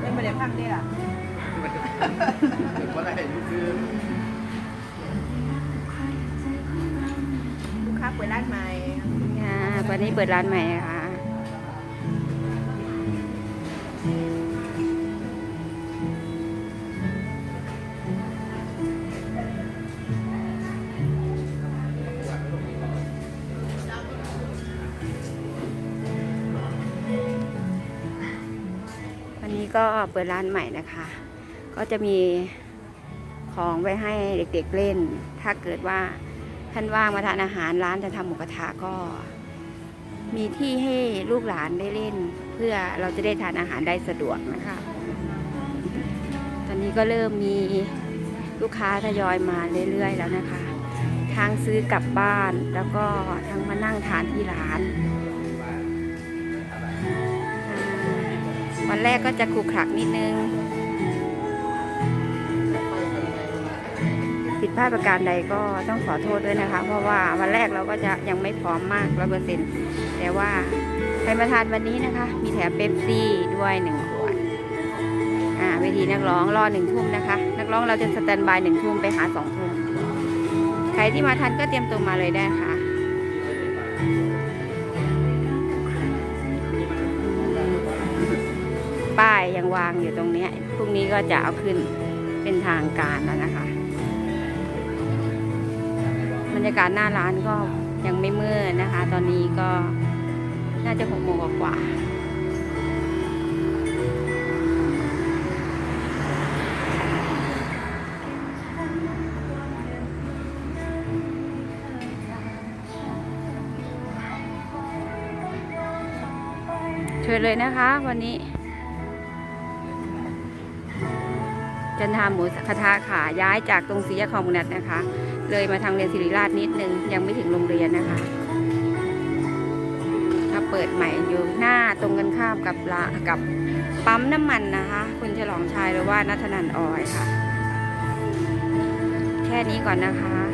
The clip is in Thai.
เป็นประเด็นพักได้ล่ะว่าอะไรคือลูกค้าเปิดร้านใหม่ค่ะวันนี้เปิดร้านใหม่นะคะ ก็เปิดร้านใหม่นะคะ ก็จะมีของไว้ให้เด็กๆเล่น ถ้าเกิดว่าท่านว่างมาทานอาหารร้านจะทำหมูกระทะก็ มีที่ให้ลูกหลานได้เล่น เพื่อเราจะได้ทานอาหารได้สะดวกนะคะ ตอนนี้ก็เริ่มมีลูกค้าทยอยมาเรื่อยๆแล้วนะคะ ทั้งซื้อกลับบ้านแล้วก็ทั้งมานั่งทานที่ร้าน วันแรกก็จะขรุขระนิดนึง ผิดพลาดประการใดก็ต้องขอโทษด้วยนะคะ เพราะว่าวันแรกเราก็จะยังไม่พร้อมมากร้อยเปอร์เซ็นต์แต่ว่าใครมาทานวันนี้นะคะ มีแถมเป๊ปซี่ด้วยหนึ่งขวดอ่าเวทีนักร้องรอหนึ่งทุ่มนะคะ นักร้องเราจะสแตนบายหนึ่งทุ่มไปหาสองทุ่มใครที่มาทันก็เตรียมตัวมาเลยได้ค่ะ วางอยู่ตรงนี้พรุ่งนี้ก็จะเอาขึ้นเป็นทางการแล้วนะคะ บรรยากาศหน้าร้านก็ยังไม่มืดนะคะ ตอนนี้ก็น่าจะหกโมงกว่าเชิญเลยนะคะวันนี้ จันทาหมูกระทะขาย้ายจากตรงสีแยกคลองมุนัดนะคะ เลยมาทางเรียนศิริราชนิดนึง ยังไม่ถึงโรงเรียนนะคะ ถ้าเปิดใหม่อยู่หน้าตรงกันข้ามกับละกับปั๊มน้ำมันนะคะ คุณฉลองชายหรือว่านัทนันออยค่ะ แค่นี้ก่อนนะคะ